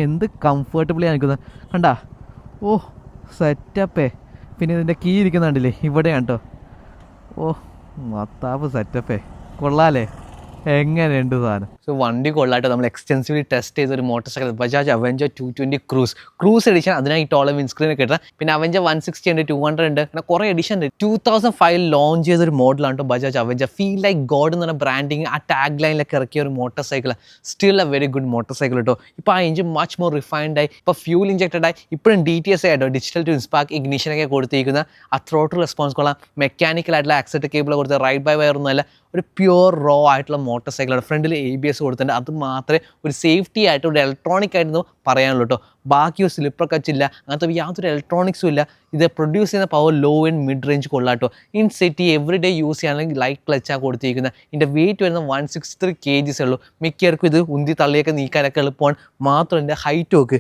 എന്ത് കംഫർട്ടബിളി നിൽക്കുന്നത് കണ്ടാ? ഓ സെറ്റപ്പേ പിന്നെ ഇതിന്റെ കീ ഇരിക്കുന്ന കണ്ടില്ലേ? ഇവിടെയാണ് കേട്ടോ. ഓ മത്താപ്പ് സെറ്റപ്പേ കൊള്ളാലേ എങ്ങനെയുണ്ട് സാധനം? സോ വണ്ടി കൊള്ളായിട്ട് നമ്മൾ എക്സ്റ്റെൻസീവ്ലി ടെസ്റ്റ് ചെയ്ത ഒരു motor cycle Bajaj Avenger two twenty cruise cruise edition അതിനായി ടോള വിൻസ്ക്രീൻ ഒക്കെ കിട്ടുക പിന്നെ അവഞ്ചർ വൺ സിക്സ്റ്റി ഉണ്ട് ടു ഹൺഡ്രഡ് ഉണ്ട്. അങ്ങനെ കുറേ എഡിഷൻ ഉണ്ട്. ടൂ തൗസൻഡ് ഫൈവ് ലോഞ്ച് ചെയ്ത ഒരു മോഡലാണ് കേട്ടോ Bajaj Avenger feel like god എന്ന് പറഞ്ഞ ബ്രാൻഡിങ് ആ ടാഗ് ലൈനിലൊക്കെ ഇറക്കിയ ഒരു motor cycle still a very good motor cycle കേട്ടോ ഇപ്പോൾ ആ എഞ്ചിൻ മച്ച് മോർ റിഫൈൻഡ് ആയി. ഇപ്പോൾ ഫ്യൂൽ ഇഞ്ചക്റ്റഡ് ആയി. ഇപ്പോഴും ഡി ടി എസ് ആയിട്ടോ. ഡിജിറ്റൽ ടു ഇൻസ്പാർക്ക് ഇഗ്നിഷനൊക്കെ കൊടുത്തിരിക്കുന്ന. ആ ത്രോട്ട് റെസ്പോൺസ് കൊള്ളാം. മെക്കാനിക്കൽ ആയിട്ടുള്ള ആക്സെറ്റ് കേബിൾ കൊടുത്ത് റൈഡ് ബൈ വയർ ഒന്നുമല്ല. ഒരു പ്യുവർ റോ ആയിട്ടുള്ള മോട്ടോർ സൈക്കിളാണ് ഫ്രണ്ടിൽ എ ബി എസ് കൊടുത്തിട്ടുണ്ട്. അത് മാത്രമേ ഒരു സേഫ്റ്റി ആയിട്ട് ഒരു ഇലക്ട്രോണിക് ആയിട്ടൊന്നും പറയാനുള്ളൂ കേട്ടോ ബാക്കി ഒരു സ്ലിപ്പർ കച്ച് ഇല്ല അങ്ങനത്തെ യാതൊരു ഇലക്ട്രോണിക്സും ഇല്ല. ഇത് പ്രൊഡ്യൂസ് ചെയ്യുന്ന power low and mid range കൊള്ളാട്ടോ in city every day use ചെയ്യാണെങ്കിൽ ലൈറ്റ് ക്ലച്ചാണ് കൊടുത്തിരിക്കുന്നത് ഇതിന്റെ വെയിറ്റ് വരുന്ന വൺ സിക്സ് ത്രീ കെ ജിസ് ഉള്ളൂ. മിക്കവർക്കും ഇത് ഉന്തി തള്ളിയൊക്കെ നീക്കാനൊക്കെ എളുപ്പമാണ്. മാത്രം ഇതിന്റെ ഹൈറ്റ് നോക്ക്.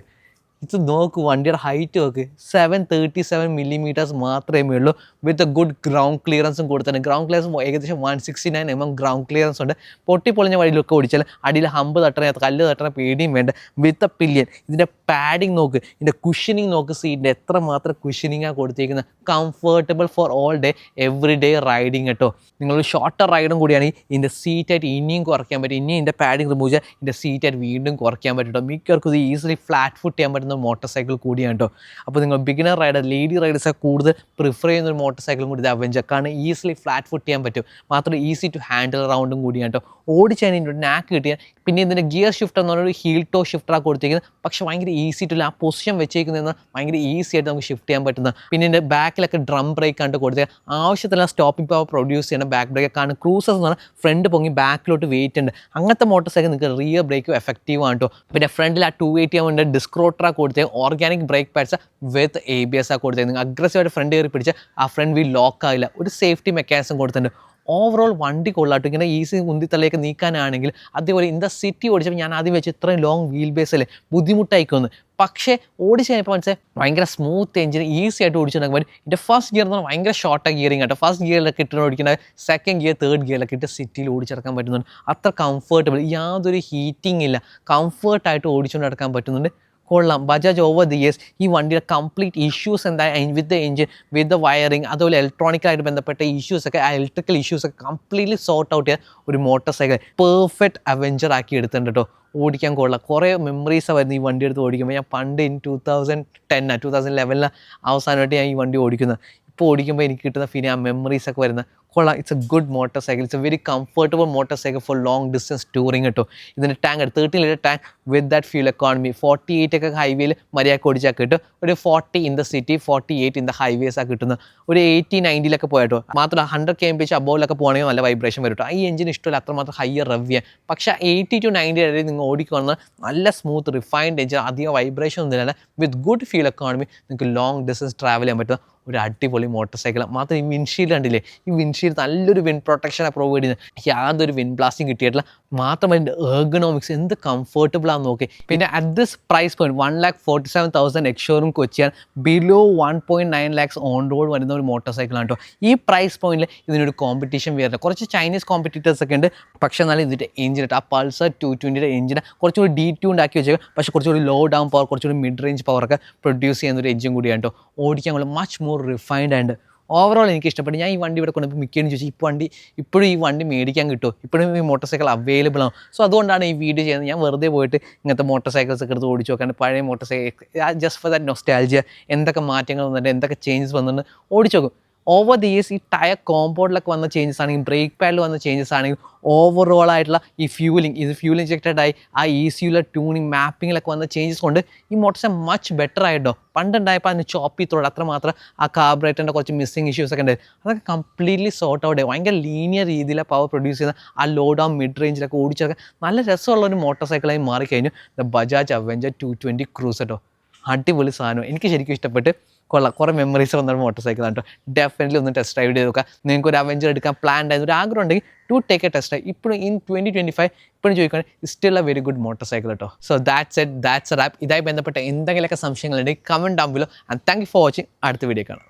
ഇത് നോക്ക് വണ്ടിയുടെ ഹൈറ്റ് നോക്ക്. സെവൻ തേർട്ടി സെവൻ മില്ലിമീറ്റേഴ്സ് മാത്രമേ ഉള്ളൂ. വിത്ത് എ ഗുഡ് ഗ്രൗണ്ട് ക്ലിയറൻസും കൊടുത്തിട്ടുണ്ട്. ഗ്രൗണ്ട് ക്ലിയറൻസ് ഏകദേശം one sixty nine M M ground clearance ഉണ്ട്. പൊട്ടിപ്പൊളിഞ്ഞ വഴിയിലൊക്കെ ഓടിച്ചാൽ അടിയിൽ ഹമ്പ് തട്ടണ കല്ല് തട്ടണ പേടിയും വേണ്ട. വിത്ത് എ പില്യൻ ഇതിന്റെ പാഡിങ് നോക്ക്. ഇതിന്റെ കുഷനിങ് നോക്ക്. സീറ്റിന്റെ എത്ര മാത്രം കുഷനിങ്ങാണ് കൊടുത്തിരിക്കുന്നത്. Comfortable for all day every day riding കേട്ടോ. നിങ്ങൾ ഷോർട്ടർ റൈഡും കൂടിയാണെങ്കിൽ ഇതിന്റെ സീറ്റായിട്ട് ഇനിയും കുറയ്ക്കാൻ പറ്റും. ഇനിയും ഇതിന്റെ പാഡിങ് റിമൂവ് ചെയ്യാൻ ഇതിന്റെ സീറ്റായിട്ട് വീണ്ടും കുറയ്ക്കാൻ പറ്റും കേട്ടോ. മിക്കവർക്കും ഇത് ഈസിലി ഫ്ലാറ്റ് ഫുട്ട് ചെയ്യാൻ പറ്റുന്ന മോട്ടോർ സൈക്കിൾ കൂടിയാണ് കേട്ടോ അപ്പോൾ നിങ്ങൾ ബിഗിനർ റൈഡർ ലേഡി റൈഡേഴ്സൊക്കെ കൂടുതൽ പ്രിഫർ ചെയ്യുന്ന ഒരു മോട്ടോർ സൈക്കിളും കൂടി ഇത് അവഞ്ചർ കാരണം ഈസിലി ഫ്ലാറ്റ് ഫുട്ട് ചെയ്യാൻ പറ്റും. മാത്രമല്ല ഈസി ടു ഹാൻഡിൽ റൗണ്ടും കൂടിയാണ് കേട്ടോ ഓടിച്ചതിന് ഒരു നാക്ക് കിട്ടിയാൽ പിന്നെ ഇതിന്റെ ഗിയർ ഷിഫ്റ്റ് എന്ന് പറഞ്ഞൊരു ഹീൽ ടോ ഷിഫ്റ്ററാണ് കൊടുത്തിരിക്കുന്നത്. പക്ഷേ ഭയങ്കര ഈസി ടു ആ പൊസിഷൻ വെച്ചേക്കുന്നതെന്ന് ഭയങ്കര ഈസി ആയിട്ട് നമുക്ക് ഷിഫ്റ്റ് ചെയ്യാൻ പറ്റുന്ന പിന്നെ ഇതിന്റെ ബാക്കിലൊക്കെ ഡ്രം ബ്രേക്ക് ആണ് കൊടുത്തത് ആവശ്യത്തിലുള്ള സ്റ്റോപ്പിംഗ് പവർ പ്രൊഡ്യൂസ് ചെയ്യുന്ന ബാക്ക് ബ്രേക്ക് കാരണം ക്രൂസസ് എന്ന് പറഞ്ഞാൽ ഫ്രണ്ട് പൊങ്ങി ബാക്കിലോട്ട് വെയിറ്റ് ഉണ്ട്. അങ്ങനത്തെ മോട്ടോർ സൈക്കിൾ നിങ്ങൾക്ക് റിയർ ബ്രേക്കും എഫക്റ്റീവ് ആണ് കേട്ടോ പിന്നെ ഫ്രണ്ടിൽ ആ ടു എയ്റ്റി ആവുന്ന ഡിസ്ക്രോട്ടറാ കൊടുത്തത് organic brake pads with A B S ആ കൊടുത്തത് നിങ്ങൾ അഗ്രസീവായിട്ട് ഫ്രണ്ട് കയറി പിടിച്ച് ആ ഫ്രണ്ട് വീ ലോക്ക് ആവില്ല. ഒരു സേഫ്റ്റി മെക്കാനിസം കൊടുത്തിട്ടുണ്ട്. ഓവറോൾ വണ്ടി കൊള്ളാട്ടോ. ഇങ്ങനെ ഈസി ഉന്തിത്തള്ളിയൊക്കെ നീക്കാനാണെങ്കിൽ അതേപോലെ ദ സിറ്റി ഓടിച്ചപ്പോൾ ഞാൻ ആദ്യം വെച്ച് ഇത്രയും ലോങ് വീൽ ബേസ് അല്ലേ ബുദ്ധിമുട്ടായിക്കൊന്ന്. പക്ഷേ ഓടിച്ച് കഴിഞ്ഞപ്പോൾ മനസ്സിലായി ഭയങ്കര സ്മൂത്ത് എഞ്ചിൻ ഈസി ആയിട്ട് ഓടിച്ചിട്ടുണ്ടെങ്കിൽ പറ്റും. എന്റെ ഫസ്റ്റ് ഗിയർ എന്ന് പറഞ്ഞാൽ ഭയങ്കര ഷോർട്ടാണ് ഗിയറിങ് കേട്ടോ ഫസ്റ്റ് ഗിയറിലൊക്കെ ഇട്ടിട്ട് ഓടിക്കുന്ന സെക്കൻഡ് ഗിയർ തേർഡ് ഗിയറിലൊക്കെ ഇട്ട് സിറ്റിയിൽ ഓടിച്ചിറക്കാൻ പറ്റുന്നുണ്ട്. അത്ര കംഫർട്ടബിൾ യാതൊരു ഹീറ്റിംഗ് ഇല്ല. കംഫർട്ടായിട്ട് ഓടിച്ചുകൊണ്ട് നടക്കാൻ പറ്റുന്നുണ്ട്. കൊള്ളാം. ബജാജ് ഓവർ ദി ഇയേഴ്സ് ഈ വണ്ടിയുടെ കംപ്ലീറ്റ് ഇഷ്യൂസ് എന്താ? With the engine with the wiring അതുപോലെ ഇലക്ട്രോണിക്കായിട്ട് ബന്ധപ്പെട്ട ഇഷ്യൂസ് ഒക്കെ ആ ഇലക്ട്രിക്കൽ ഇഷ്യൂസ് ഒക്കെ കംപ്ലീറ്റ്ലി സോർട്ട് ഔട്ട് ചെയ്യാൻ ഒരു മോട്ടോർ സൈക്കിൾ പെർഫെക്റ്റ് അവഞ്ചർ ആക്കി എടുത്തിട്ടുണ്ട് കേട്ടോ ഓടിക്കാൻ കൊള്ളാം. കുറേ മെമ്മറീസ് വരുന്നത് ഈ വണ്ടി എടുത്ത് ഓടിക്കുമ്പോൾ ഞാൻ പണ്ട് ഇൻ ടൂ തൗസൻഡ് ടെന്നാണ് ടൂ തൗസൻഡ് ലെവനിലാണ് അവസാനമായിട്ട് ഞാൻ ഈ വണ്ടി ഓടിക്കുന്നത്. ഇപ്പോൾ ഓടിക്കുമ്പോൾ എനിക്ക് കിട്ടുന്ന ഫീൽ ആ മെമ്മറീസ് ഒക്കെ വരുന്ന കൊള്ളാം. It's a good motor cycle it's a very comfortable motor cycle for long distance touring കേട്ടോ ഇതിന്റെ tank thirty litre tank with that fuel economy forty eight ഒക്കെ ഹൈവേയിൽ മര്യാദയ്ക്ക് ഓടിച്ചാൽ കിട്ടും. ഒരു forty in the city forty eight in the highways ആ കിട്ടുന്നത് ഒരു എയ്റ്റി നയന്റിലൊക്കെ പോയിട്ടോ മാത്രമല്ല hundred K M P H അബോവിലൊക്കെ പോകണമെങ്കിൽ നല്ല വൈബ്രേഷൻ വരും കേട്ടോ ഈ എഞ്ചിൻ ഇഷ്ടമല്ല. അത്രമാത്രം ഹയർ റവ്യ പക്ഷേ എയ്റ്റി ടു നയന്റി വരെ നിങ്ങൾ ഓടിക്കുന്നത് നല്ല സ്മൂത്ത് റിഫൈൻഡ് എഞ്ചിൻ അധികം വൈബ്രേഷൻ ഒന്നുമില്ല വിത്ത് ഗുഡ് ഫ്യൂൽ എക്കോണമി നിങ്ങൾക്ക് ലോങ് ഡിസ്റ്റൻസ് ട്രാവൽ ചെയ്യാൻ പറ്റുന്ന ഒരു അടിപൊളി മോട്ടോർ സൈക്കിൾ മാത്രം ഈ വിൻഷീൽഡ് കണ്ടില്ലേ? ഈ വിൻഷീൽഡ് നല്ലൊരു വിൻ പ്രൊട്ടക്ഷനെ പ്രൊവൈഡ് ചെയ്യുന്നത്. യാതൊരു വിൻ ബ്ലാസ്റ്റിംഗ് കിട്ടിയിട്ടില്ല. മാത്രം ഇതിന്റെ എർഗണോമിക്സ് എന്ത് കംഫർട്ടബിൾ ആണെന്ന് നോക്കി. പിന്നെ at this price point one lakh forty seven thousand ex showroom കൊച്ചിയാണ്. Below one point nine lakhs on road വരുന്ന ഒരു മോട്ടോർ സൈക്കിളാണ് കേട്ടോ ഈ പ്രൈസ് പോയിന്റിൽ ഇതിനൊരു കോമ്പറ്റീഷൻ വരുന്നത് കുറച്ച് ചൈനീസ് കോമ്പറ്റീറ്റേഴ്സ് ഒക്കെ ഉണ്ട്. പക്ഷേ എന്നാലും ഇതിന്റെ എഞ്ചിൻ ആ പൾസർ ടു ട്വന്റിയുടെ എഞ്ചിനെ കുറച്ചുകൂടി ഡീ ട്യൂൺ ആക്കി വെച്ചേക്കും പക്ഷേ കുറച്ചുകൂടി ലോ ഡൗൺ പവർ കുറച്ചുകൂടി മിഡ് റേഞ്ച് പവർ ഒക്കെ പ്രൊഡ്യൂസ് ചെയ്യുന്ന ഒരു എഞ്ചിൻ കൂടിയാണ് കേട്ടോ ഓടിക്കാൻ much more refined and overall എനിക്ക് ഇഷ്ടപ്പെട്ടു. ഞാൻ ഈ വണ്ടി ഇവിടെ കൊണ്ടുപോയി മിക്കതിനും ചോദിച്ചു ഇപ്പോൾ വണ്ടി ഇപ്പോഴും ഈ വണ്ടി മേടിക്കാൻ കിട്ടുമോ ഇപ്പോഴും ഈ മോട്ടോർ സൈക്കിൾ അവൈലബിൾ ആണ്? സോ അതുകൊണ്ടാണ് ഈ വീഡിയോ ചെയ്യുന്നത്. ഞാൻ വെറുതെ പോയിട്ട് ഇങ്ങനത്തെ മോട്ടോർ സൈക്കിൾസ് ഒക്കെ എടുത്ത് ഓടിച്ചു നോക്കാണ്ട് പഴയ motor cycle just for that nostalgia എന്തൊക്കെ മാറ്റങ്ങൾ വന്നിട്ട് എന്തൊക്കെ ചേഞ്ചസ് വന്നിട്ട് ഓടിച്ചു നോക്കും. ഓവർ ദി ഇയേഴ്സ് ഈ ടയർ കോമ്പൗണ്ടിലൊക്കെ വന്ന ചേഞ്ചസ് ആണെങ്കിൽ ബ്രേക്ക് പാഡിൽ വന്ന ചേഞ്ചസ് ആണെങ്കിൽ ഓവറോൾ ആയിട്ടുള്ള ഈ ഫ്യൂലിംഗ് ഇത് ഫ്യൂൽ ഇഞ്ചക്റ്റഡ് ആയി ആ ഇ സിയിലെ ട്യൂണിങ് മാപ്പിങ്ങിലൊക്കെ വന്ന ചേഞ്ചസ് കൊണ്ട് ഈ മോട്ടോർസ് മച്ച് ബെറ്റർ ആയിട്ടോ? പണ്ടുണ്ടായപ്പോൾ അതിന് ചോപ്പി അത്ര അത്രമാത്രം ആ കാർബറേറ്ററിന്റെ കുറച്ച് മിസ്സിങ് ഇഷ്യൂസ് ഒക്കെ ഉണ്ടായിരുന്നു. അതൊക്കെ കംപ്ലീറ്റ്ലി സോർട്ട് ഔട്ട് ആയി. ഭയങ്കര ലീനിയർ രീതിയിലെ പവർ പ്രൊഡ്യൂസ് ചെയ്യുന്ന ആ ലോ ഡൗൺ മിഡ് റേഞ്ചിലൊക്കെ ഓടിച്ചൊക്കെ നല്ല രസമുള്ള ഒരു മോട്ടോർ സൈക്കിളായി മാറിക്കഴിഞ്ഞു. The Bajaj Avenger two twenty Cruise കേട്ടോ അടിപൊളി സാധനം എനിക്ക് ശരിക്കും ഇഷ്ടപ്പെട്ട് കൊള്ളാം. കുറേ മെമ്മറീസ് വന്ന മോട്ടോർ സൈക്കിളാണ് കേട്ടോ ഡെഫിനറ്റ്ലി ഒന്ന് ടെസ്റ്റ് ഡ്രൈവ് ചെയ്ത് നോക്കാം. നിങ്ങൾക്ക് ഒരു അവഞ്ചർ എടുക്കാൻ പ്ലാൻ ഉണ്ടായിരുന്നു ഒരു ആഗ്രഹം ഉണ്ടെങ്കിൽ ടു ടേക്ക് എ ടെസ്റ്റ് ഇപ്പോഴും ഇൻ ട്വന്റി ട്വന്റി ഫൈവ് ഇപ്പോഴും ചോദിക്കുകയാണെങ്കിൽ still a very good motor cycle കേട്ടോ so that's it that's wrap ഇതായി ബന്ധപ്പെട്ട എന്തെങ്കിലുമൊക്കെ സംശയങ്ങളുണ്ടെങ്കിൽ comment below and thank you for watching അടുത്ത വീഡിയോ കാണാം.